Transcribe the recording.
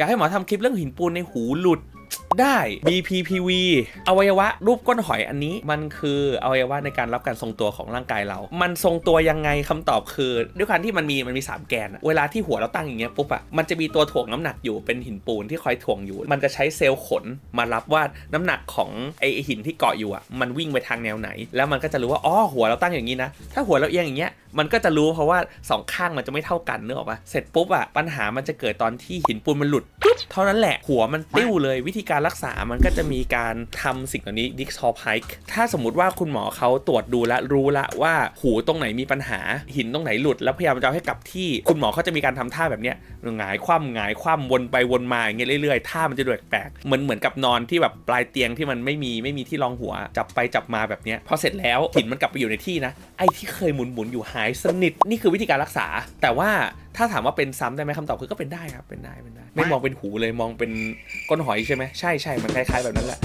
อยากให้หมอทำคลิปเรื่องหินปูนในหูหลุด ได้ BPPV อวัยวะรูปก้นหอยอันนี้ มันคืออวัยวะในการรับการทรงตัวของร่างกายเรา มันทรงตัวยังไงคำตอบคือ ด้วยการที่มันมีมันมี 3 แกน เวลาที่หัวเราตั้งอย่างเงี้ยปุ๊บอะมันจะมีตัวถ่วงน้ำหนักอยู่เป็นหินปูนที่คอยถ่วงอยู่ มันจะใช้เซลล์ขนมารับว่าน้ำหนักของไอหินที่เกาะอยู่อะมันวิ่งไปทางแนวไหน แล้วมันก็จะรู้ว่าอ๋อหัวเราตั้งอย่างนี้นะ ถ้าหัวเราเอียงอย่างเงี้ยมันก็จะรู้เพราะว่าสองข้างมันจะไม่เท่ากันเนออกปะเสร็จปุ๊บอะปัญหามันจะเกิดตอนที่หินปูนมันหลุดปุ๊บเท่านั้นแหละหัวมันติ้วเลยวิธีการรักษามันก็จะมีการทำสิ่งเหล่านี้ดิกซอพายถ้าสมมติว่าคุณหมอเขาตรวจดูและรู้ละว่าหูตรงไหนมีปัญหา หินตรงไหนหลุด แล้วพยายามจะเอาให้กลับที่คุณหมอเขาจะมีการทำท่าแบบเนี้ยหงายคว่ำหงายคว่ำวนไปวนมาอย่างเงี้ยเรื่อยๆท่ามันจะดูแปลกๆเหมือนเหมือนกับนอนที่แบบปลายเตียงที่มันไม่มีไม่มีที่รองหัว จับไปจับมาแบบเนี้ยพอเสร็จแล้วหินมันกลับไปอยู่ในที่นะไอ้ที่เคยหมุนๆอยู่หายสนิทนี่คือวิธีการรักษา แต่ว่าถ้าถามว่าเป็นซ้ำได้ไหมคำตอบคือก็เป็นได้ครับเป็นได้เป็นได้ ไม่มองเป็นหูเลยมองเป็นก้นหอยใช่ไหมใช่ใช่มันคล้ายๆแบบนั้นแหละ